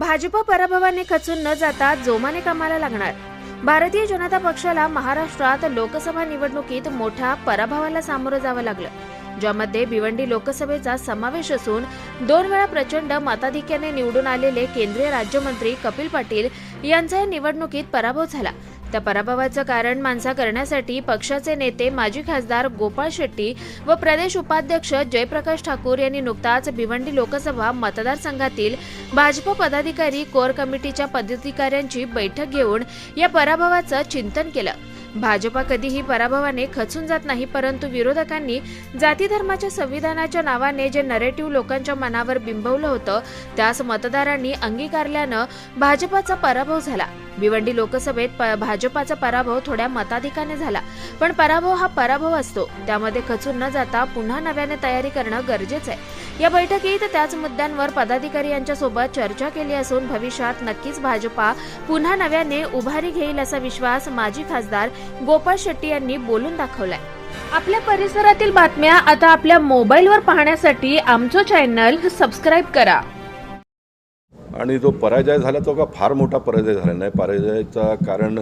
भाजप पराभवाने खचून न जाता जोमाने कामाला लागणार. भारतीय जनता पक्षाला महाराष्ट्रात लोकसभा निवडणुकीत मोठ्या पराभवाला सामोरं जावं लागलं. ज्यामध्ये भिवंडी लोकसभेचा समावेश असून दोन वेळा प्रचंड मताधिक्याने निवडून आलेले केंद्रीय राज्यमंत्री कपिल पाटील यांचा या निवडणुकीत पराभव झाला. त्या पराभवाचं कारण मानसा करण्यासाठी पक्षाचे नेते माजी खासदार गोपाळ शेट्टी व प्रदेश उपाध्यक्ष जयप्रकाश ठाकूर यांनी नुकताच भिवंडी लोकसभा मतदारसंघातील भाजप पदाधिकारी कोर कमिटीच्या पदाधिकाऱ्यांची बैठक घेऊन या पराभवाचं चिंतन केलं. भाजपा कधीही पराभवाने खचून जात नाही परंतु विरोधकांनी जाती धर्माच्या संविधानाच्या नावाने जे नरेटिव्ह लोकांच्या मनावर बिंबवलं होतं त्यास मतदारांनी अंगीकारल्यानं भाजपाचा पराभव झाला. भिवंडी लोकसभेत प- भाजपाचा पराभव थोड्या मताधिकाने झाला. पण पराभव हा पराभव असतो. त्यामध्ये खचून न जाता पुन्हा नव्याने तयारी करणं गरजेचं आहे. या बैठकीत त्याच मुद्द्यांवर पदाधिकारी यांच्या सोबत चर्चा केली असून भविष्यात नक्कीच भाजपा पुन्हा नव्याने उभारी घेईल असा विश्वास माजी खासदार गोपाळ शेट्टी यांनी बोलून दाखवलाय. आपल्या परिसरातील बातम्या आता आपल्या मोबाईलवर पाहण्यासाठी आमचं चॅनल सबस्क्राईब करा. आणि जो पराजय झाला तो का फार मोठा पराजय झाला नाही. पराजयाचा कारण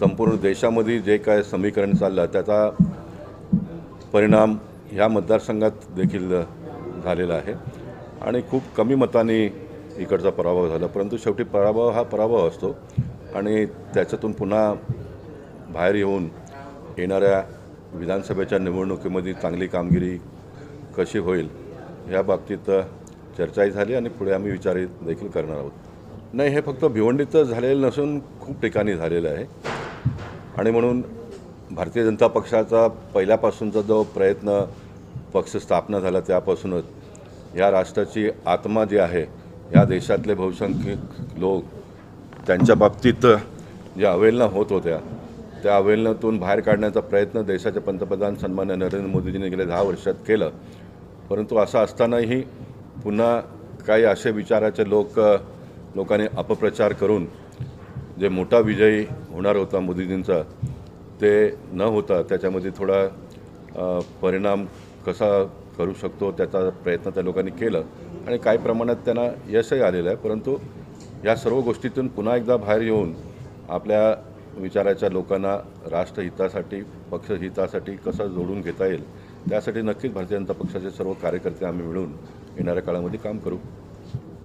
संपूर्ण देशामध्ये जे काय समीकरण चाललं त्याचा परिणाम ह्या मतदारसंघात देखील झालेला आहे. आणि खूप कमी मताने इकडचा पराभव झाला परंतु शेवटी पराभव हा पराभव असतो. आणि त्याच्यातून पुन्हा बाहेर येऊन येणाऱ्या विधानसभेच्या निवडणुकीमध्ये चांगली कामगिरी कशी होईल या बाबतीत चर्चाही झाली आणि पुढे आम्ही विचारित देखील करणार आहोत. नाही हे फक्त भिवंडीचं झालेलं नसून खूप ठिकाणी झालेलं आहे. आणि म्हणून भारतीय जनता पक्षाचा पहिल्यापासूनचा जो प्रयत्न पक्ष स्थापना झाला त्यापासूनच या राष्ट्राची आत्मा जी आहे या देशातले बहुसंख्यक लोक त्यांच्या बाबतीत ज्या अवेलना होत होत्या त्या अवेलनातून बाहेर काढण्याचा प्रयत्न देशाचे पंतप्रधान सन्मान्य नरेंद्र मोदीजींनी गेल्या दहा वर्षात केलं. परंतु असं असतानाही पुन्हा काही असे विचाराचे लोक लोकांनी अपप्रचार करून जे मोठा विजयी होणार होता मोदीजींचा ते न होता त्याच्यामध्ये थोडा परिणाम कसा करू शकतो त्याचा प्रयत्न त्या लोकांनी केलं. आणि काही प्रमाणात त्यांना यशही आलेलं आहे परंतु या सर्व गोष्टीतून पुन्हा एकदा बाहेर येऊन आपल्या विचाराच्या लोकांना राष्ट्रहितासाठी पक्षहितासाठी कसं जोडून घेता येईल त्यासाठी नक्कीच भारतीय जनता पक्षाचे सर्व कार्यकर्ते आम्ही मिळून येणाऱ्या काळामध्ये काम करू.